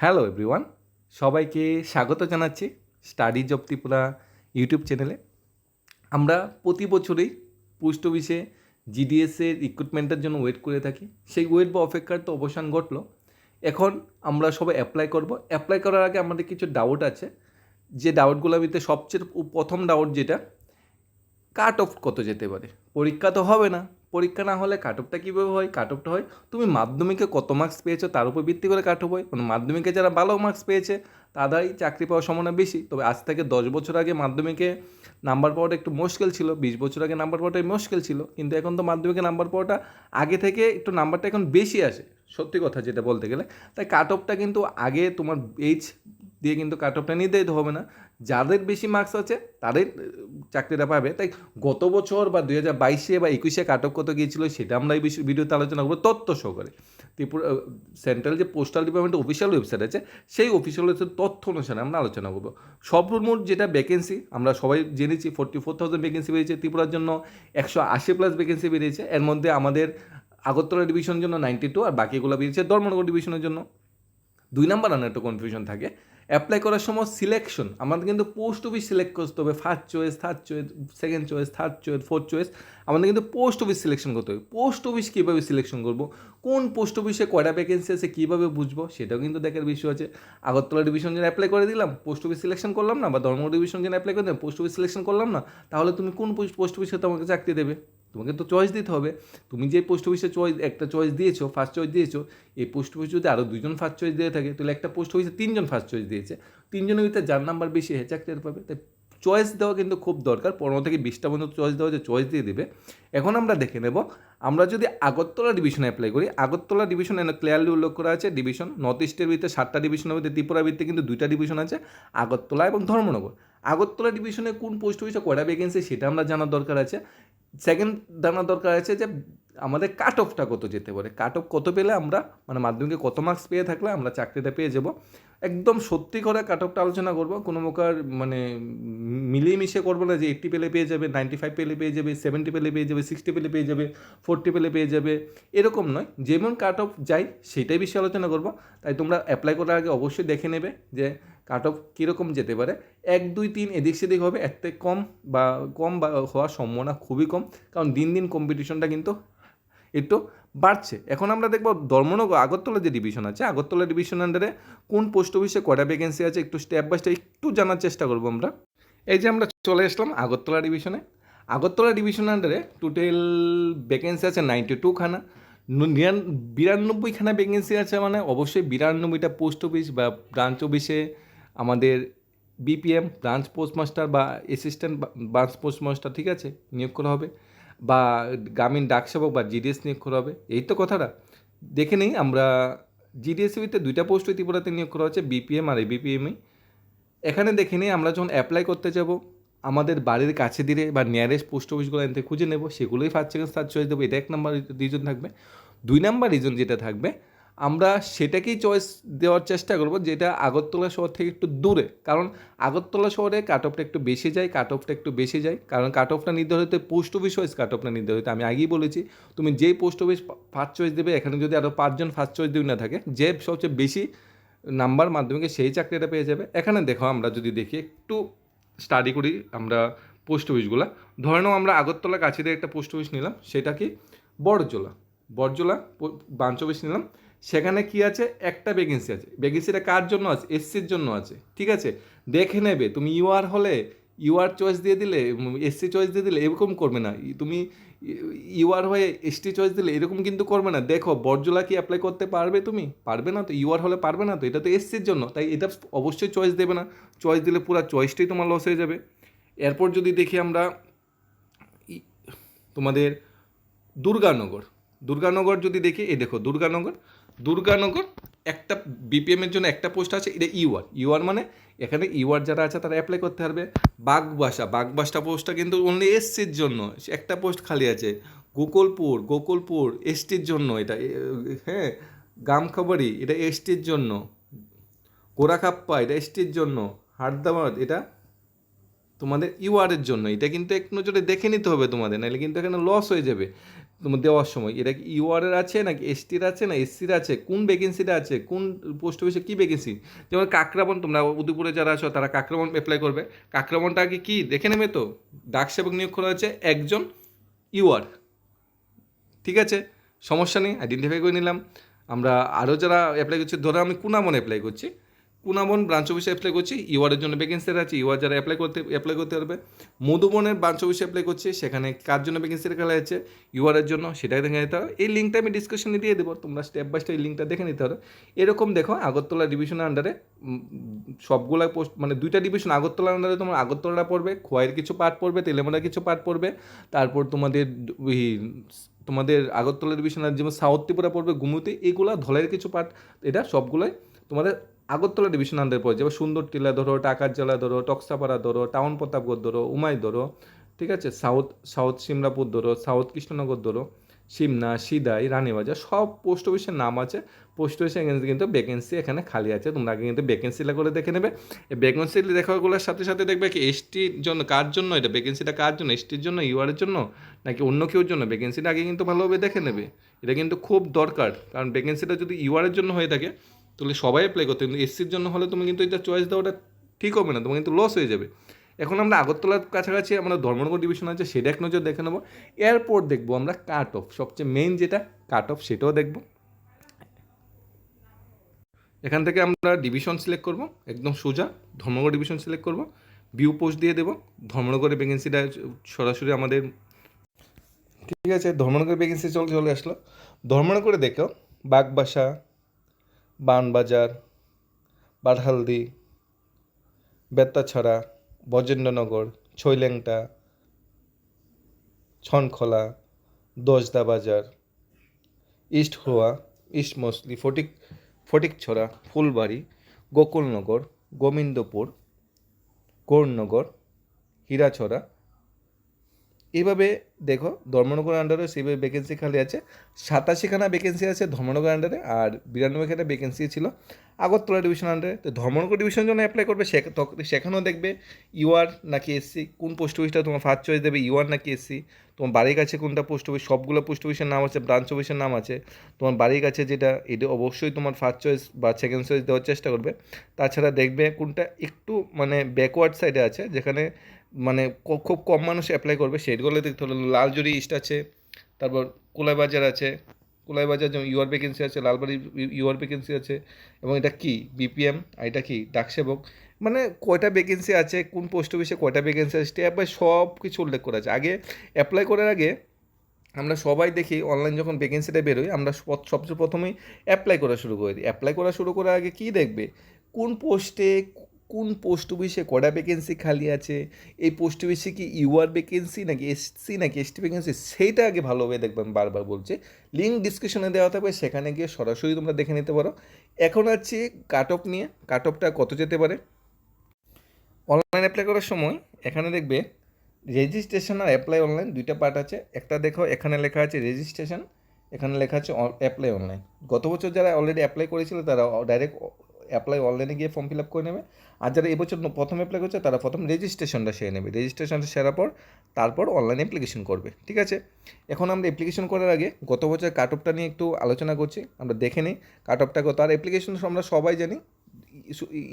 Hello everyone সবাইকে স্বাগত জানাচ্ছি স্টাডি জব ত্রিপুরা ইউটিউব চ্যানেলে আমরা প্রতি বছরই পোস্ট অফিসে জিডিএসের রিক্রুটমেন্টের জন্য ওয়েট করে থাকি। সেই ওয়েট বা অপেক্ষার তো অবসান ঘটলো। এখন আমরা সবাই অ্যাপ্লাই করব। অ্যাপ্লাই করার আগে আমাদের কিছু ডাউট আছে। যে ডাউটগুলোর ভিতরে সবচেয়ে প্রথম ডাউট যেটা কাট অফ কত যেতে পারে? পরীক্ষা তো হবে না। পরীক্ষা না হলে কাট অফটা কীভাবে হয়? কাট অফটা হয়, তুমি মাধ্যমিকে কত মার্কস পেয়েছ তার উপর ভিত্তি করে কাট অফ হয়। মানে মাধ্যমিকে যারা ভালো মার্কস পেয়েছে, তারাই চাকরি পাওয়ার সম্ভাবনা বেশি। তবে আজ থেকে দশ বছর আগে মাধ্যমিকে নাম্বার পাওয়াটা একটু মুশকিল ছিল, বিশ বছর আগে নাম্বার পাওয়াটাই মুশকিল ছিল। কিন্তু এখন তো মাধ্যমিকে নাম্বার পাওয়াটা আগে থেকে একটু নাম্বারটা এখন বেশি আসে। সত্যি কথা যেটা বলতে গেলে। তাই কাট অফটা কিন্তু আগে তোমার এইচ দিয়ে কিন্তু কাট অফটা নির্ধারিত হবে না। যাদের বেশি মার্কস আছে, তাদের চাকরিটা পাবে। তাই গত বছর বা দুই হাজার বাইশে বা একুশে কাট অফ কত গিয়েছিল, সেটা আমরা এই বিষয় ভিডিওতে আলোচনা করব। তথ্য সহকারে। ত্রিপুরা সেন্ট্রাল যে পোস্টাল ডিপার্টমেন্টের অফিসিয়াল ওয়েবসাইট আছে, সেই অফিসিয়াল ওয়েবসাইট তথ্য অনুসারে আমরা আলোচনা করব। সর্বমোট যেটা ভ্যাকেন্সি আমরা সবাই জেনেছি ফোর্টি ফোর থাউজেন্ড ভ্যাকেন্সি বেরিয়েছে ত্রিপুরার জন্য। একশো আশি প্লাস ভ্যাকেন্সি বেরিয়েছে এর মধ্যে আমাদের আগরতলা ডিভিশনের জন্য নাইনটি টু আর বাকিগুলো বেরিয়েছে ধর্মনগর ডিভিশনের জন্য। দুই নাম্বার আনার একটা কনফিউশন থাকে। অ্যাপ্লাই করার সময় সিলেকশন আমাদের কিন্তু পোস্ট অফিস সিলেক্ট করতে হবে। First choice third choice second choice third choice fourth choice আমাদের কিন্তু পোস্ট অফিস সিলেকশন করতে হবে। পোস্ট অফিস কীভাবে সিলেকশন করব? কোন পোস্ট অফিসে কয়টা ভ্যাকেন্সি আছে, কীভাবে বুঝব? সেটাও কিন্তু দেখার বিষয় আছে। আগরতলা ডিভিশন যেন অ্যাপ্লাই করে দিলাম পোস্ট অফিস সিলেকশন করলাম না, বা ধর্ম ডিভিশন যেন অ্যাপ্লাই করে দিলাম পোস্ট অফিস সিলেকশন করলাম না, তাহলে তুমি কোন পোস্ট অফিসে তোমাকে চাকরি দেবে? তোমাকে তো চয়েস দিতে হবে। তুমি যে পোস্ট অফিসে চয়েস একটা চয়েস দিয়েছ ফার্স্ট চয়েস দিয়েছ, এই পোস্ট অফিস যদি আরও দুজন ফার্স্ট চয়েস দিয়ে থাকে, তাহলে একটা পোস্ট অফিসে তিনজন ফার্স্ট চয়েস দিয়েছে। তিনজনের ভিতরে যার নাম্বার বেশি, হয়ে চাকরি পাবে তাই চয়েস দেওয়া কিন্তু খুব দরকার। পনেরো থেকে বিশটা পর্যন্ত চয়েস দেওয়া যে চয়েস দিয়ে দেবে। এখন আমরা দেখে নেব, আমরা যদি আগরতলা ডিভিশনে অ্যাপ্লাই করি, আগরতলা ডিভিশন ক্লিয়ারলি উল্লেখ করা আছে ডিভিশন নর্থ ইস্টের ভিতরে সাতটা ডিভিশনের ভিতরে ত্রিপুরার ভিতরে কিন্তু দুইটা ডিভিশন আছে, আগরতলা এবং ধর্মনগর। আগরতলা ডিভিশনে কোন পোস্ট অফিসে কয়টা ভ্যাকেন্সি সেটা আমরা জানার দরকার আছে। সেকেন্ড জানার দরকার আছে যে আমাদের কাট অফটা কত যেতে পারে। কাট অফ কত পেলে আমরা মানে মাধ্যমিকে কত মার্কস পেয়ে থাকলে আমরা চাকরিটা পেয়ে যাব। একদম সত্যি করে কাট অফটা আলোচনা করব। কোনো প্রকার মানে মিলিয়ে মিশিয়ে করব না যে এইট্টি পেলে পেয়ে যাবে নাইনটি ফাইভ পেলে পেয়ে যাবে সেভেন্টি পেলে পেয়ে যাবে সিক্সটি পেলে পেয়ে যাবে ফোরটি পেলে পেয়ে যাবে, এরকম নয়। যেমন কাট অফ যাই সেটাই বেশি আলোচনা করব। তাই তোমরা অ্যাপ্লাই করার আগে অবশ্যই দেখে নেবে যে কাট অফ কীরকম যেতে পারে। এক, দুই, তিন এদিক সেদিক হবে। এর থেকে কম বা কম বা হওয়ার সম্ভাবনা খুবই কম। কারণ দিন দিন কম্পিটিশনটা কিন্তু একটু বাড়ছে। এখন আমরা দেখব ধর্মনগর আগরতলা যে ডিভিশন আছে, আগরতলা ডিভিশন আন্ডারে কোন পোস্ট অফিসে কটা ভ্যাকেন্সি আছে একটু স্টেপ বাই স্টেপ একটু জানার চেষ্টা করব আমরা। এই যে আমরা চলে আসলাম আগরতলা ডিভিশনে আগরতলা ডিভিশন আন্ডারে টোটাল ভ্যাকেন্সি আছে নাইনটি টু খানা। নু- নিরান- বিরানব্বইখানা ভ্যাকেন্সি আছে মানে অবশ্যই বিরানব্বইটা পোস্ট অফিস বা ব্রাঞ্চ অফিসে আমাদের বিপিএম ব্রাঞ্চ পোস্টমাস্টার বা অ্যাসিস্ট্যান্ট ব্রাঞ্চ পোস্টমাস্টার ঠিক আছে, নিয়োগ করা হবে। বা গ্রামীণ ডাকসেবক বা জিডিএস নিয়োগ করা হবে। এই তো কথাটা। দেখে নেই, আমরা জিডিএসিবিতে দুইটা পোস্ট ত্রিপুরাতে নিয়োগ করা হচ্ছে বিপিএম আর এবিপিএমই এখানে দেখে নিই, আমরা যখন অ্যাপ্লাই করতে যাব, আমাদের বাড়ির কাছে দিলে বা নিয়ারেস্ট পোস্ট অফিসগুলো এনতে খুঁজে নেব, সেগুলোই ফার্স্ট সেকেন্ড সার্চ চয়েস দেবো, এটা এক নাম্বার রিজন থাকবে। দুই নাম্বার রিজন যেটা থাকবে আমরা সেটাকেই চয়েস দেওয়ার চেষ্টা করব, যেটা আগরতলা শহর থেকে একটু দূরে। কারণ আগরতলা শহরে কাট অফটা একটু বেশি যায় কাট অফটা একটু বেশি যায়। কারণ কাট অফটা নির্ধারিত পোস্ট অফিস ওয়াইজ কাট অফটা নির্ধারিত। আমি আগেই বলেছি, তুমি যেই পোস্ট অফিস ফার্স্ট চয়েস দেবে, এখানে যদি আরও পাঁচজন ফার্স্ট চয়েস দিও না থাকে, যে সবচেয়ে বেশি নাম্বার মাধ্যমিকে সেই চাকরিটা পেয়ে যাবে। এখানে দেখো আমরা যদি দেখি, একটু স্টাডি করি আমরা পোস্ট অফিসগুলো ধরে নাও আমরা আগরতলা কাছে একটা পোস্ট অফিস নিলাম, সেটা কি? বড়জোলা। বড়জোলা ব্রাঞ্চ অফিস নিলাম। সেখানে কি আছে? একটা ভ্যাকেন্সি আছে। ভ্যাকেন্সিটা কার জন্য আছে? এসসির জন্য আছে। ঠিক আছে? দেখে নেবে। তুমি ইউআর হলে ইউআর চয়েস দিয়ে দিলে এসসি চয়েস দিয়ে দিলে এরকম করবে না। তুমি ইউআর হয়ে এসটি চয়েস দিলে এরকম কিন্তু করবে না। দেখো, বর্জলা কি অ্যাপ্লাই করতে পারবে তুমি? পারবে না তো। ইউআর হলে পারবে না তো। এটা তো এসসির জন্য। তাই এটা অবশ্যই চয়েস দেবে না। চয়েস দিলে পুরো চয়েসটাই তোমার লস হয়ে যাবে। এরপর যদি দেখি আমরা তোমাদের দুর্গানগর। দুর্গানগর যদি দেখি, এই দেখো, দুর্গানগর। দুর্গানগর, একটা বিপিএম এর জন্য একটা পোস্ট আছে, এটা ইউআর ইউআর মানে এখানে ইউআর যারা আছে তারা অ্যাপ্লাই করতে পারবে। বাগবাসা বাগবাসা পোস্টটা কিন্তু অনলি এসসির জন্য। একটা পোস্ট খালি আছে। গোকুলপুর গোকুলপুর এসটির জন্য এটা হ্যাঁ গামখাবাড়ি, এটা এসটির জন্য। গোরাখাপ্পা, এটা এসটির জন্য। হারদাবাদ এটা তোমাদের ইউআরের জন্য, এটা কিন্তু এক নজরে দেখে নিতে হবে তোমাদের, নাহলে কিন্তু এখানে লস হয়ে যাবে। তোমার দেওয়ার সময়, এটা কি ইউআরের আছে নাকি এসটির আছে না এসসির আছে? কোন ভ্যাকেন্সিটা আছে? কোন পোস্ট অফিসে কী ভ্যাকেন্সি যেমন কাকরাবন, তোমরা উদয়পুরে যারা আছো, তারা কাকরাবন অ্যাপ্লাই করবে। কাকরাবনটা আগে কী? দেখে নেবে তো। ডাক সেবক নিয়োগ করা হয়েছে একজন ইউআর ঠিক আছে? সমস্যা নেই আইডেন্টিফাই করে নিলাম। আমরা আরও যারা অ্যাপ্লাই করছি, ধরো আমি কুনামন অ্যাপ্লাই করছি। কুনামন ব্রাঞ্চ অফিসে অ্যাপ্লাই করছি ইউআরের জন্য ভ্যাকেন্সি আছে, ইউআর যারা অ্যাপ্লাই করতে অ্যাপ্লাই করতে পারবে। মধুবনের ব্রাঞ্চ অফিসে অ্যাপ্লাই করছি, সেখানে কার জন্য ভ্যাকেন্সি রাখা আছে? ইউআরের জন্য, সেটাই দেখে নিতে হবে। এই লিঙ্কটা আমি ডিসকাশনে দিয়ে দেবো, তোমরা স্টেপ বাই স্টেপ লিঙ্কটা দেখে নিতে হবে এরকম দেখো, আগরতলা ডিভিশনের আন্ডারে সবগুলা পোস্ট মানে দুইটা ডিভিশন আগরতলার আন্ডারে তোমার আগরতলাটা পড়বে, খোয়াইয়ের কিছু পার্ট পড়বে তেলেমালার কিছু পার্ট পড়বে, তারপর তোমাদের তোমাদের আগরতলা ডিভিশনের যেমন সাউথ ত্রিপুরা পড়বে, গুমুতে, এগুলা ধলের কিছু পার্ট এটা সবগুলোই তোমাদের আগরতলা ডিভিশন আন্ডারে পড়ে যেমন সুন্দর টিলা ধরো, টাকার জেলা ধরো, টক্সাপাড়া ধরো টাউন প্রতাপগড় ধরো, উমাই ধরো, ঠিক আছে? সাউথ সাউথ সিমলাপুর ধরো সাউথ কৃষ্ণনগর ধরো, সিমনা, সিদাই, রানীবাজার, সব পোস্ট অফিসের নাম আছে। পোস্ট অফিসে কিন্তু ভ্যাকেন্সি এখানে খালি আছে। তোমরা আগে কিন্তু ভ্যাকেন্সিটা করে দেখে নেবে। এই ভ্যাকেন্সি দেখাগুলোর সাথে সাথে দেখবে কি এসটির জন্য কার জন্য এটা? ভ্যাকেন্সিটা কার জন্য? এসটির জন্য ইউআরের জন্য? নাকি অন্য কেউর জন্য? ভ্যাকেন্সিটা আগে কিন্তু ভালোভাবে দেখে নেবে। এটা কিন্তু খুব দরকার। কারণ ভ্যাকেন্সিটা যদি ইউআরের জন্য হয়ে থাকে তাহলে সবাই অ্যাপ্লাই করতে কিন্তু এসসির জন্য হলে তুমি কিন্তু এটা চয়েস দেওয়াটা ঠিক হবে না, তোমার কিন্তু লস হয়ে যাবে। এখন আমরা আগরতলার কাছাকাছি আমরা ধর্মনগর ডিভিশন আছে, সেটা এক নজর দেখে নেব। এরপর দেখব আমরা কাট অফ সবচেয়ে মেইন যেটা কাট অফ সেটাও দেখব। এখান থেকে আমরা ডিভিশন সিলেক্ট করব, একদম সোজা, ধর্মনগর ডিভিশন সিলেক্ট করব। ভিউ পোস্ট দিয়ে দেবো ধর্মনগরের ভ্যাকেন্সিটা সরাসরি আমাদের ঠিক আছে ধর্মনগরের ভ্যাকেন্সি চলে চলে আসলো। ধর্মনগরে দেখো, বাগবাসা বানবাজার বারহালদি বেত্তাছড়া, বজেন্দ্রনগর ছৈলেংটা ছনখলা দশদা বাজার ইস্ট হোয়া, ইস্ট মসলি, ফটিক, ফটিকছড়া, ফুলবাড়ি, গোকুলনগর, গোবিন্দপুর, গৌরনগর, হীরাছড়া এইভাবে দেখো ধর্মনগর আন্ডারে সেইভাবে ভ্যাকেন্সি খালি আছে। সাতাশিখানা ভ্যাকেন্সি আছে ধর্মনগর আন্ডারে আর বিরানব্বইখানা ভ্যাকেন্সি ছিল। আগরতলা ডিভিশন আন্ডারে তো ধর্মনগর ডিভিশন জন্য অ্যাপ্লাই করবে সেখানেও দেখবে ইউআর নাকি এসসি কোন পোস্ট অফিসটা তোমার ফার্স্ট চয়েস দেবে ইউআর নাকি এসসি তোমার বাড়ির কাছে কোনটা পোস্ট অফিস সবগুলো পোস্ট অফিসের নাম আছে ব্রাঞ্চ অফিসের নাম আছে। তোমার বাড়ির কাছে যেটা, এটা অবশ্যই তোমার ফার্স্ট চয়েস বা সেকেন্ড চয়েস দেওয়ার চেষ্টা করবে। তাছাড়া দেখবে কোনটা একটু মানে ব্যাকওয়ার্ড সাইডে আছে, যেখানে মানে খুব কম মানুষ অ্যাপ্লাই করবে। সেগুলো দেখতে হলে, লালজুরি ইস্ট আছে, তারপর কোলাইবাজার আছে, কোলাইবাজার যেমন ইউআর ভ্যাকেন্সি আছে, লালবাড়ি ইউআর ভ্যাকেন্সি আছে, এবং এটা কি? বিপিএম এটা কি? ডাকসেবক। মানে কয়টা ভ্যাকেন্সি আছে, কোন পোস্ট অফিসে কয়টা ভ্যাকেন্সি আছে স্টেপ বাই সব কিছু উল্লেখ করা আছে। আগে অ্যাপ্লাই করার আগে আমরা সবাই দেখি অনলাইন যখন ভ্যাকেন্সিটা বেরোয়, আমরা সবচেয়ে প্রথমেই অ্যাপ্লাই করা শুরু করে দিই। অ্যাপ্লাই করা শুরু করার আগে কী দেখবে? কোন পোস্টে কোন পোস্ট অফিসে কটা ভ্যাকেন্সি খালি আছে? এই পোস্ট অফিসে কি ইউআর ভ্যাকেন্সি নাকি এসসি নাকি এসটি ভ্যাকেন্সি সেইটা আগে ভালোভাবে দেখবেন, বারবার বলছে। লিঙ্ক ডিসক্রিপশনে দেওয়া থাকবে, সেখানে গিয়ে সরাসরি তোমরা দেখে নিতে পারো। এখন আছে কাট অফ নিয়ে। কাট অফটা কত যেতে পারে? অনলাইন অ্যাপ্লাই করার সময় এখানে দেখবে রেজিস্ট্রেশন আর অ্যাপ্লাই অনলাইন দুইটা পার্ট আছে। একটা দেখো, এখানে লেখা আছে রেজিস্ট্রেশন এখানে লেখা আছে অ্যাপ্লাই অনলাইন গত বছর যারা অলরেডি অ্যাপ্লাই করেছিল, তারা ডাইরেক্ট অ্যাপ্লাই অনলাইনে গিয়ে ফর্ম ফিল আপ করে নেবে। আর যারা এবছর প্রথম অ্যাপ্লাই করছে, তারা প্রথম রেজিস্ট্রেশনটা সেরে নেবে। রেজিস্ট্রেশনটা সেরার পর তারপর অনলাইন অ্যাপ্লিকেশন করবে, ঠিক আছে? এখন আমরা অ্যাপ্লিকেশন করার আগে গত বছর কাট অফটা নিয়ে একটু আলোচনা করছি, আমরা দেখে নিই কাট অফটা কত। আর অ্যাপ্লিকেশন আমরা সবাই জানি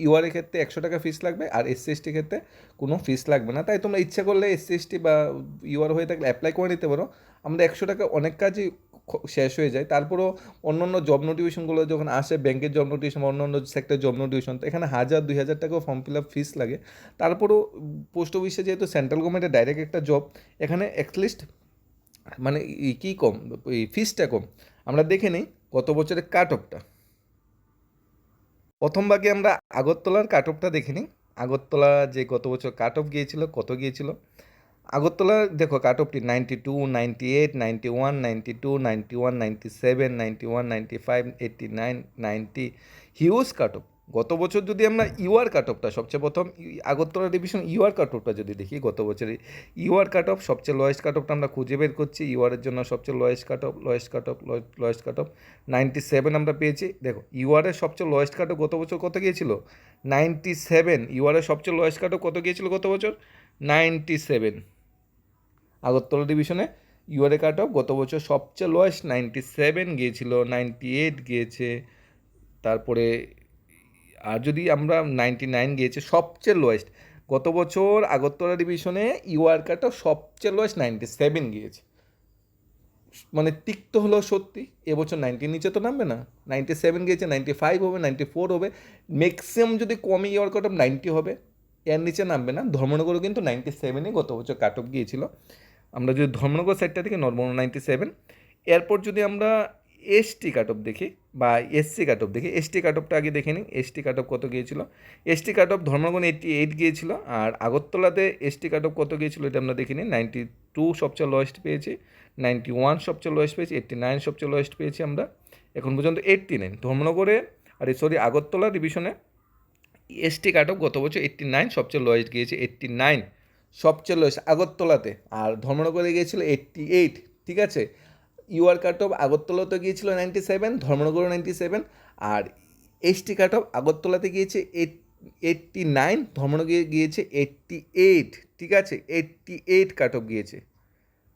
ইউআরের ক্ষেত্রে একশো টাকা ফিস লাগবে, আর এসসি এসটি ক্ষেত্রে কোনো ফিস লাগবে না। তাই তোমরা ইচ্ছা করলে এসসি এসটি বা ইউআর হয়ে থাকলে অ্যাপ্লাই করে নিতে পারো। আমাদের একশো টাকা অনেক কাজই শেষ হয়ে যায়। তারপরেও অন্য অন্য জব নোটিফিকেশনগুলো যখন আসে ব্যাংকের জব নোটিফিকেশন অন্য অন্য সেক্টর জব নোটিফিকেশন তো এখানে হাজার, দুই হাজার টাকাও ফর্ম ফিল আপ ফিস লাগে। তারপরেও পোস্ট অফিসে যেহেতু সেন্ট্রাল গভর্নমেন্টের ডাইরেক্ট একটা জব এখানে অ্যাটলিস্ট মানে কী কম? এই ফিসটা কম। আমরা দেখে নিই গত বছরের কাট অফটা প্রথম ভাগে আমরা আগরতলার কাট অফটা দেখে নিই। আগরতলা যে গত বছর কাট অফ গিয়েছিল, কত গিয়েছিল? আগরতলা, দেখো cut অফটি ninety two ninety eight ninety one ninety two ninety one ninety seven ninety one ninety five eighty nine ninety huge cut off গত বছর যদি আমরা ইউআর কাট অফটা সবচেয়ে প্রথম আগরতলা ডিভিশন ইউআর কাট অফটা যদি দেখি, গত বছরে ইউআর কাট অফ সবচেয়ে লোয়েস্ট কাট অফটা আমরা খুঁজে বের করছি। ইউআরের জন্য সবচেয়ে lowest cut off lowest cut off lowest cut off ninety seven আমরা পেয়েছি। দেখো ইউআরের সবচেয়ে লোয়েস্ট কাট অফ গত বছর কত গিয়েছিল? নাইনটি সেভেন ইউআরের সবচেয়ে লোয়েস্ট কাট অফ কত গিয়েছিল গত বছর? নাইনটি সেভেন আগরতলা ডিভিশনে ইউআরএ কাট অফ গত বছর সবচেয়ে লোয়েস্ট নাইনটি সেভেন গিয়েছিল নাইনটি এইট গিয়েছে, তারপরে আর যদি আমরা নাইনটি নাইন গিয়েছে, সবচেয়ে লোয়েস্ট গত বছর আগরতলা ডিভিশনে ইউআর কাট অফ সবচেয়ে লোয়েস্ট নাইনটি সেভেন গিয়েছে। মানে তিক্ত হলো সত্যি, এবছর নাইনটির নিচে তো নামবে না। নাইনটি সেভেন গিয়েছে নাইনটি ফাইভ হবে নাইনটি ফোর হবে। ম্যাক্সিমাম যদি কমে ইয়ার কাট অফ নাইনটি হবে, এর নিচে নামবে না। ধর্মনগরও কিন্তু নাইনটি সেভেনে গত বছর কাট অফ গিয়েছিল। আমরা যদি ধর্মনগর সাইডটা থেকে নর্মাল নাইনটি সেভেন এরপর যদি আমরা এসটি কাট অফ দেখি বা এসসি কাট অফ দেখি এসটি কাট অফটা আগে দেখে নিই এসটি কাট অফ কত গিয়েছিল? ST cut off Dharmanagar eighty eight গিয়েছিল, আর আগরতলাতে এসটি কাট অফ কত গিয়েছিল এটা আমরা দেখে নিই নাইনটি টু সবচেয়ে লোয়েস্ট পেয়েছি নাইনটি ওয়ান সবচেয়ে লোয়েস্ট পেয়েছি এইট্টি নাইন সবচেয়ে লোয়েস্ট পেয়েছি আমরা। এখন পর্যন্ত এইটটি নাইন ধর্মনগরে, আর সরি আগরতলা ডিভিশনে এসটি কাট অফ গত বছর এইট্টি নাইন সবচেয়ে লোয়েস্ট গিয়েছে এইট্টি নাইন সবচেয়ে লোয়েস্ট আগরতলাতে। আর ধর্মনগরে গিয়েছিল এইট্টি এইট ঠিক আছে? ইউআর কাট অফ আগরতলাতে গিয়েছিল নাইনটি সেভেন ধর্মনগরে নাইনটি সেভেন আর এসটি কাট অফ আগরতলাতে গিয়েছে এইট এইট্টি নাইন ধর্মনগরে গিয়েছে এইট্টি এইট ঠিক আছে? এইট্টি এইট কাট অফ গিয়েছে।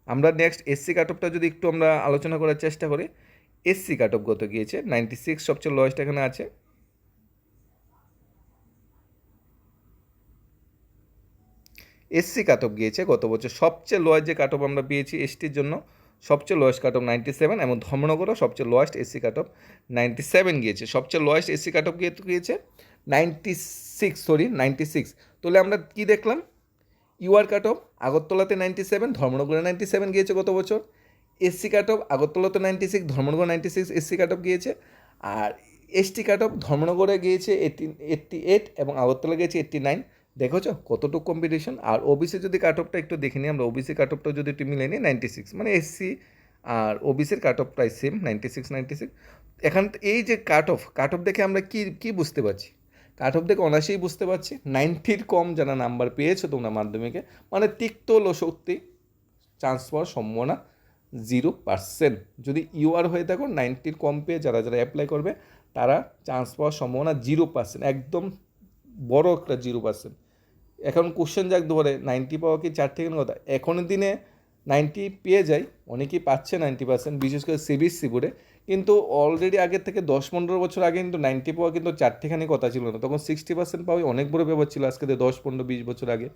আমরা নেক্সট এসসি কাট অফটা যদি একটু আমরা আলোচনা করার চেষ্টা করি এসসি কাট অফ কত গিয়েছে নাইনটি সিক্স সবচেয়ে লোয়েস্ট এখানে আছে। এসসি কাট অফ গিয়েছে গত বছর সবচেয়ে লোয়েস্ট যে কাট অফ আমরা পেয়েছি এসটির জন্য, সবচেয়ে lowest cut off ninety seven এবং ধর্মনগরও সবচেয়ে lowest SC cut off ninety seven গিয়েছে। সবচেয়ে লোয়েস্ট এসসি কাট অফ গিয়েছে ninety six sorry ninety six তাহলে আমরা কী দেখলাম? ইউআর কাট অফ আগরতলাতে নাইনটি সেভেন ধর্মনগরে নাইনটি সেভেন গিয়েছে গত বছর। SC cut off আগরতলাতে ninety six Dharmanagar ninety six SC cut off গিয়েছে। আর এসটি কাট অফ ধর্মনগরে গিয়েছে এইটি এইট্টি এইট এবং আগরতলা গিয়েছে এইট্টি নাইন দেখেছ কতটুকু কম্পিটিশন আর ওবিসি যদি কাট অফটা একটু দেখে নিই আমরা ওবিসি কাট অফটা যদি একটু মিলে নিই নাইনটি সিক্স মানে এসসি আর ওবিসির কাট অফ প্রায় same ninety six ninety six এখান এই যে কাট অফ কাট অফ দেখে আমরা কী কী বুঝতে পারছি? কাট অফ দেখে অনায়াসেই বুঝতে পারছি নাইনটির কম যারা নাম্বার পেয়েছ তোমরা মাধ্যমিকে মানে তিক্ত সত্যি চান্স পাওয়ার সম্ভাবনা জিরো পার্সেন্ট যদি ইউআর হয়ে থাকো নাইনটির কম পেয়ে যারা যারা অ্যাপ্লাই করবে, তারা চান্স পাওয়ার সম্ভাবনা জিরো পার্সেন্ট একদম বড় একটা জিরো পার্সেন্ট এখন কোশ্চেন জাগতে পারে নাইনটি পাওয়া কি চার থেকে কথা এখনের দিনে নাইনটি পেয়ে যায় অনেকেই পাচ্ছে নাইনটি পার্সেন্ট বিশেষ করে সিবিএসসি বোর্ডে কিন্তু অলরেডি আগের থেকে দশ পনেরো বছর আগে কিন্তু নাইনটি পাওয়া কিন্তু চারটেখানি কথা ছিল না। তখন সিক্সটি পার্সেন্ট পাওয়া অনেক বড় ব্যাপার ছিল আজকে দশ, পনেরো, বিশ বছর আগে।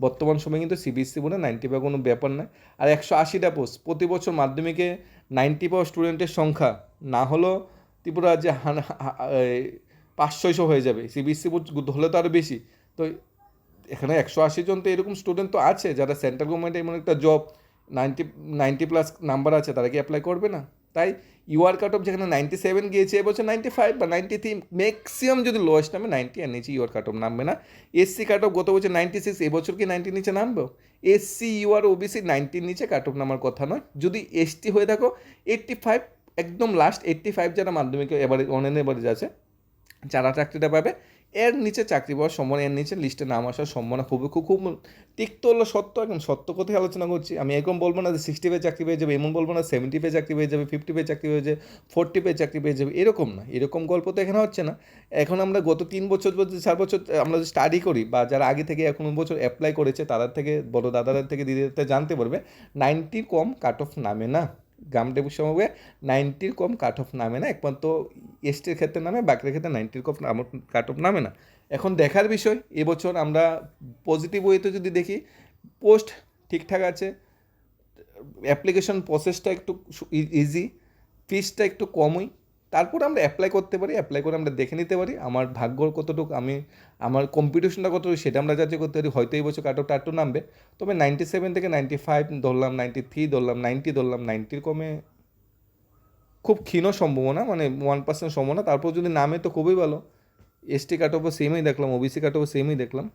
বর্তমান সময়ে কিন্তু সিবিএসসি বোর্ডে নাইনটি পাওয়া কোনো ব্যাপার নয় আর একশো আশিটা পোস্ট প্রতি বছর মাধ্যমিকে নাইনটি পাওয়া স্টুডেন্টের সংখ্যা। না হলেও ত্রিপুরা যে পাঁচ ছয়শো হয়ে যাবে। সিবিএসসি হলে তো আরও বেশি। তো এখানে একশো আশি জন তো এরকম স্টুডেন্ট তো আছে, যারা সেন্ট্রাল গভর্নমেন্টে এমন একটা job ninety ninety plus number আছে, তারা কি অ্যাপ্লাই করবে না? তাই ইউআর কাট অফ যেখানে নাইনটি সেভেন গিয়েছে, এবছর নাইনটি ফাইভ বা নাইনটি থ্রি ম্যাক্সিমাম যদি লোয়েস্ট নামে নাইনটি আর নিচে ইউআর কাট অফ নামবে না। এসসি কাট অফ গত বছর নাইনটি সিক্স এবছর কি নাইনটির নিচে নামবেও এসসি ইউআর ওবিসি নাইনটির নিচে কাট অফ নামার কথা নয়। যদি এসটি হয়ে থাকো এইট্টি ফাইভ একদম লাস্ট এইট্টি ফাইভ যারা মাধ্যমিকে, এবারে অনেন এবারে আছে যারা চাকরিটা পাবে, এর নিচে চাকরি পাওয়ার সম্ভাবনা, এর নিচে লিস্টে নাম আসার সম্ভাবনা খুবই, খুব খুব তিক্ত হলো সত্য এখন সত্য কথাই আলোচনা করছি। আমি এরকম বলব না যে সিক্সটি পে চাকরি পেয়ে যাবে, এমন বলব না সেভেন্টি পে চাকরি পেয়ে যাবে ফিফটি পে চাকরি পেয়ে যাবে ফোরটি পে চাকরি পেয়ে যাবে, এরকম না। এরকম গল্প তো এখানে হচ্ছে না। এখন আমরা গত তিন বছর চার বছর আমরা স্টাডি করি বা যারা আগে থেকে এখন বছর অ্যাপ্লাই করেছে, তাদের থেকে, বড় দাদাদের থেকে, দিদিদের জানতে পারবে নাইনটি কম কাট অফ নামে না। গ্রাম ডেবুর সময় নাইনটির কম কাট অফ নামে না, একমাত্র এসটির ক্ষেত্রে নামে বাকির ক্ষেত্রে নাইনটির কম কাট অফ নামে না। এখন দেখার বিষয়, এবছর আমরা পজিটিভ ওয়েতে যদি দেখি পোস্ট ঠিকঠাক আছে অ্যাপ্লিকেশন প্রসেসটা একটু ইজি ফিসটা একটু কমই তারপর আমরা অ্যাপ্লাই করতে পারি অ্যাপ্লাই করে আমরা দেখে নিতে পারি, আমার ভাগ্য কতটুকু আমি, আমার কম্পিটিশনটা কতটুকু সেটা আমরা যাচাই করতে পারি, হয়তো এই বছর কাটো টাটু নামবে। তবে নাইনটি সেভেন থেকে নাইনটি ফাইভ ধরলাম নাইনটি থ্রি ধরলাম নাইনটি ধরলাম নাইনটির কমে খুব ক্ষীণ সম্ভাবনা মানে ওয়ান পার্সেন্ট সম্ভাবনা। তারপর যদি নামে তো খুবই ভালো। এসটি কাট অফও সেমই দেখলাম ওবিসি কাট অফও সেমই দেখলাম।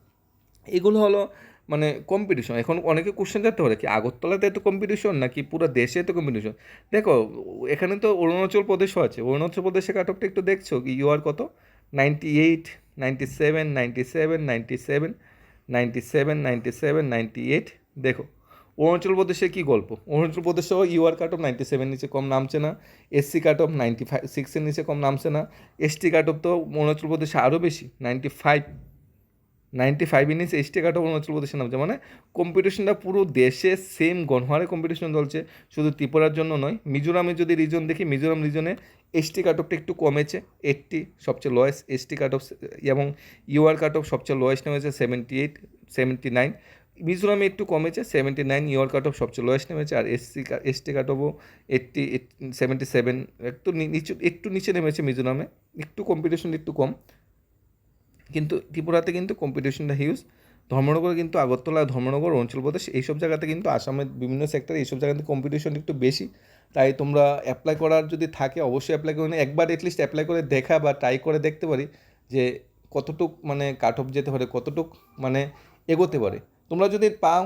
এগুলো হলো মানে কম্পিটিশন এখন অনেকে কোশ্চেন জানতে পারে কি, আগরতলাতে এত কম্পিটিশন নাকি পুরো দেশে এত কম্পিটিশন দেখো, এখানে তো অরুণাচল প্রদেশও আছে, অরুণাচল প্রদেশে কাট অফটা একটু দেখছ? কি ইউআর কত? Ninety eight ninety seven ninety seven ninety seven ninety seven ninety seven ninety eight দেখো। অরুণাচল প্রদেশে কী গল্প? Arunachal প্রদেশেও UR cut off ninety seven নিচে কম নামছে না SC cut off ninety five সিক্সের নিচে কম নামছে না এসটি কাট অফ তো অরুণাচল প্রদেশে আরও বেশি নাইনটি ফাইভ নাইনটি ফাইভ ইনিস এসটি কাট অরুণাচল প্রদেশের নামছে। মানে কম্পিটিশনটা পুরো দেশে সেম গণহারে কম্পিটিশন চলছে। শুধু ত্রিপুরার জন্য নয়, মিজোরামে যদি রিজন দেখি, মিজোরাম রিজনে এসটি কাট অফটা একটু কমেছে। এইটটি সবচেয়ে লোয়েস্ট এসটি কাট অফ এবং ইউআর কাট অফ সবচেয়ে লোয়েস্ট নেমেছে সেভেন্টি এইট সেভেন্টি নাইন মিজোরামে একটু কমেছে seventy nine UR cut off সবচেয়ে লোয়েস্ট নেমেছে। আর এসসি এসটি কাট অফও এইটটি সেভেন্টি সেভেন একটু নিচু, একটু নিচে নেমেছে মিজোরামে। একটু কম্পিটিশন একটু কম। কিন্তু ত্রিপুরাতে কিন্তু কম্পিটিশনটা হিউজ ধর্মনগর কিন্তু আগরতলা, ধর্মনগর অঞ্চল প্রদেশ এইসব জায়গাতে কিন্তু আসামের বিভিন্ন সেক্টরে এইসব জায়গাতে কম্পিটিশন একটু বেশি। তাই তোমরা অ্যাপ্লাই করার যদি থাকে, অবশ্যই অ্যাপ্লাই করে। একবার এটলিস্ট অ্যাপ্লাই করে দেখা বা ট্রাই করে দেখতে পারি যে কতটুক মানে কাট অফ যেতে পারে, কতটুক মানে এগোতে পারে। তোমরা যদি পাও,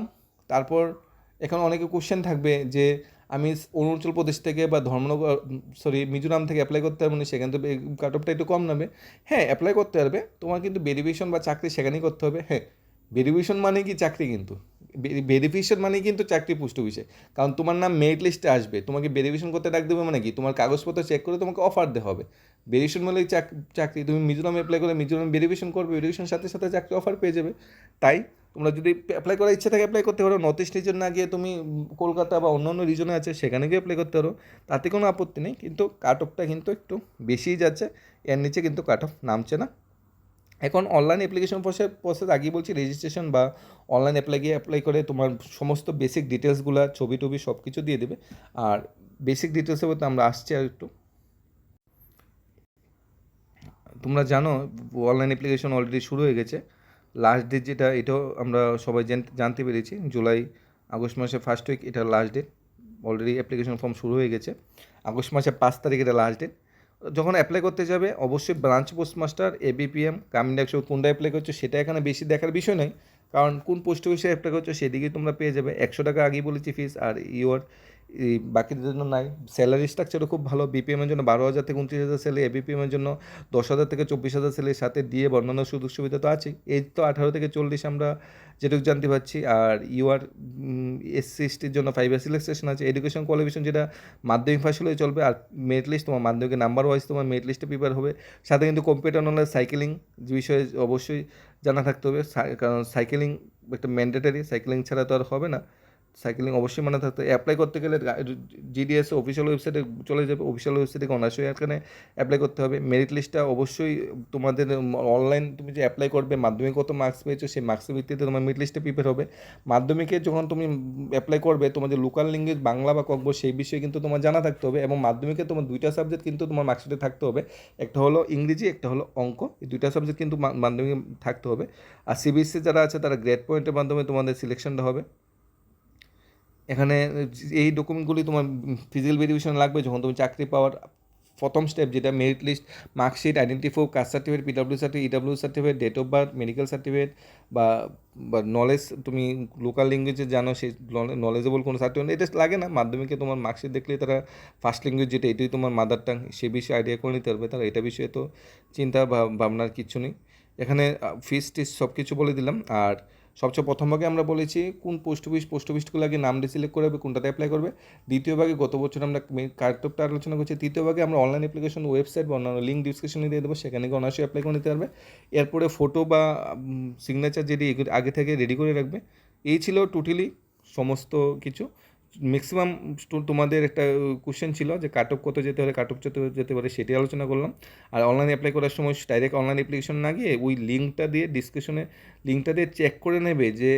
তারপর এখন অনেকে কোশ্চেন থাকবে যে আমি অরুণাচল প্রদেশ থেকে বা ধর্মনগর সরি মিজোরাম থেকে অ্যাপ্লাই করতে পারব না, সেখান থেকে কাট অফটা একটু কম নামে হ্যাঁ অ্যাপ্লাই করতে পারবে। তোমার কিন্তু ভেরিফিকেশন বা চাকরি সেখানেই করতে হবে। হ্যাঁ ভেরিফিকেশন মানে কি? চাকরি কিন্তু। ভেরিফিকেশন মানে কিন্তু চাকরি পুষ্ট বিষয় কারণ তোমার নাম মেরিট লিস্টে আসবে, তোমাকে ভেরিফিকেশন করতে ডাক দেবে মানে কি? তোমার কাগজপত্র চেক করে তোমাকে অফার দেওয়া হবে। ভেরিফিকেশন মানে চাক- চাকরি, তুমি মিজোরাম অ্যাপ্লাই করে মিজোরাম ভেরিফিকেশন করবে ভেরিফিকেশন সাথে সাথে চাকরি অফার পেয়ে যাবে। তাই তোমরা যদি অ্যাপ্লাই করার ইচ্ছা থাকে অ্যাপ্লাই করতে পারো। নর্থ ইস্ট রিজন না গিয়ে তুমি কলকাতা বা অন্য অন্য রিজনে আছে, সেখানে গিয়ে অ্যাপ্লাই করতে পারো। তাতে কোনো আপত্তি নেই। কিন্তু কাট অফটা কিন্তু একটু বেশিই যাচ্ছে। এর নিচে কিন্তু কাট অফ নামছে না। এখন অনলাইন অ্যাপ্লিকেশন প্রসেস প্রসেস আগেই বলছি রেজিস্ট্রেশন বা অনলাইন অ্যাপ্লাই গিয়ে অ্যাপ্লাই করে তোমার সমস্ত বেসিক ডিটেলসগুলো ছবি টবি সব কিছু দিয়ে দেবে। আর বেসিক ডিটেলসের মধ্যে আমরা আসছি আর একটু। তোমরা জানো অনলাইন অ্যাপ্লিকেশন অলরেডি শুরু হয়ে গেছে। লাস্ট ডেট যেটা, এটাও আমরা সবাই জান- জানতে পেরেছি। জুলাই আগস্ট মাসে ফার্স্ট উইক এটা last date already application form শুরু হয়ে গেছে। আগস্ট মাসের পাঁচ তারিখ এটা লাস্ট ডেট যখন অ্যাপ্লাই করতে যাবে, অবশ্যই ব্রাঞ্চ পোস্টমাস্টার এবিপিএম কামিং ডাকশো কোনটা অ্যাপ্লাই করছ, সেটা এখানে বেশি দেখার বিষয় নয়। কারণ কোন পোস্ট অফিসে অ্যাপ্লাই করছ, সেদিকেই তোমরা পেয়ে যাবে। একশো টাকা আগেই বলেছি ফিস আর ইউর বাকিদের জন্য নাই। স্যালারি স্ট্রাকচারও খুব ভালো। বিপিএমের জন্য বারো হাজার থেকে উনত্রিশ হাজার স্যালারি এবিপিএমের জন্য দশ হাজার থেকে চব্বিশ হাজার স্যালারির সাথে দিয়ে অন্যান্য সুযোগ সুবিধা তো আছেই। এই তো আঠারো থেকে চল্লিশ আমরা যেটুকু জানতে পারছি। আর ইউআর এসসি এসটির জন্য ফাইভ ইয়ার সিলেকশন আছে। এডুকেশন কোয়ালিফিকেশন যেটা মাধ্যমিক পাশ হলেই চলবে। আর মেরিট লিস্ট তোমার মাধ্যমিকের নাম্বার ওয়াইজ তোমার মেরিট লিস্টে প্রিপেয়ার হবে। সাথে কিন্তু কম্পিউটার নলেজ সাইকেলিং বিষয়ে অবশ্যই জানা থাকতে হবে। কারণ সাইকেলিং একটা ম্যান্ডেটারি সাইকেলিং ছাড়া তো আর হবে না। সাইকেলিং অবশ্যই মানা থাকতে অ্যাপ্লাই করতে গেলে জিডিএস অফিসিয়াল ওয়েবসাইটে চলে যাবে অফিসিয়াল ওয়েবসাইট থেকে অনার্সই এখানে অ্যাপ্লাই করতে হবে। মেরিট লিস্টটা অবশ্যই তোমাদের অনলাইন তুমি যে অ্যাপ্লাই করবে, মাধ্যমিক কত মার্কস পেয়েছ, সেই মার্কসের ভিত্তিতে তোমার মেরিট লিস্টে প্রিপেয়ার হবে। মাধ্যমিকে যখন তুমি অ্যাপ্লাই করবে, তোমার যে লোকাল ল্যাঙ্গুয়েজ বাংলা বা ককব সেই বিষয়ে কিন্তু তোমার জানা থাকতে হবে এবং মাধ্যমিকে তোমার দুইটা সাবজেক্ট কিন্তু তোমার মার্কশিটে থাকতে হবে। একটা হলো ইংরেজি, একটা হলো অঙ্ক, এই দুইটা সাবজেক্ট কিন্তু মাধ্যমিকে থাকতে হবে। আর সিবিএসসি যারা আছে, তারা গ্রেড পয়েন্টের মাধ্যমে তোমাদের সিলেকশনটা হবে। এখানে এই ডকুমেন্টগুলি তোমার ফিজিক্যাল ভেরিফিকেশন লাগবে যখন তুমি চাকরি পাওয়ার প্রথম স্টেপ যেটা merit list marksheet identity proof caste certificate PW certificate EW certificate date of birth medical certificate বা বা নলেজ তুমি লোকাল ল্যাঙ্গুয়েজে জানো সেই নলেজেবল কোনো সার্টিফিকেট এটা লাগে না, মাধ্যমিকে তোমার মার্কশিট দেখলে তারা ফার্স্ট ল্যাঙ্গুয়েজ যেটা, এটাই তোমার মাদার টাং সে বিষয়ে আইডিয়া করে নিতে পারবে। তারা এটা বিষয়ে তো চিন্তা ভাবনার কিচ্ছু নেই। এখানে ফিস টিস সব কিছু বলে দিলাম। আর সবচেয়ে প্রথম ভাগে আমরা বলেছি কোন পোস্ট অফিস পোস্ট অফিসগুলো আগে নাম সিলেক্ট করবে কোনটাতে অ্যাপ্লাই করবে। দ্বিতীয় ভাগে গত বছর আমরা কার্টপটা আলোচনা করছি। তৃতীয় ভাগে আমরা অনলাইন অ্যাপ্লিকেশন ওয়েবসাইট বা অন্যান্য লিঙ্ক ডিসক্রিপশনে দিয়ে দেবো, সেখানে গিয়ে অনার্সই অ্যাপ্লাই করে নিতে পারবে। এরপরে ফটো বা সিগনেচার যেটি আগে থেকে রেডি করে রাখবে, এই ছিল টোটালি সমস্ত কিছু। ম্যাক্সিমাম তোমাদের একটা কোশ্চেন ছিল যে কাটক কত যেতে পারে কাটক যেতে যেতে পারে সেটি আলোচনা করলাম। আর অনলাইন অ্যাপ্লাই করার সময় ডাইরেক্ট অনলাইন অ্যাপ্লিকেশন না গিয়ে ওই লিঙ্কটা দিয়ে ডিসক্রিপশনে লিঙ্কটা দিয়ে চেক করে নেবে যে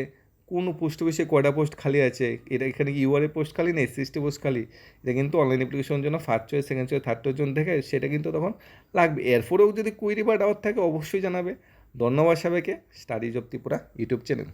কোন পোস্ট অফিসে কয়টা পোস্ট খালি আছে। এটা এখানে কি ইউআরএ পোস্ট খালি নেই? সিক্সটি পোস্ট খালি। এটা কিন্তু অনলাইন অ্যাপ্লিকেশনের জন্য first choice second choice third choice জন্য দেখে সেটা কিন্তু তখন লাগবে। এরপরেও যদি কুইরি বা ডাউট থাকে অবশ্যই জানাবে। ধন্যবাদ সবাইকে। Study job Tripura YouTube channel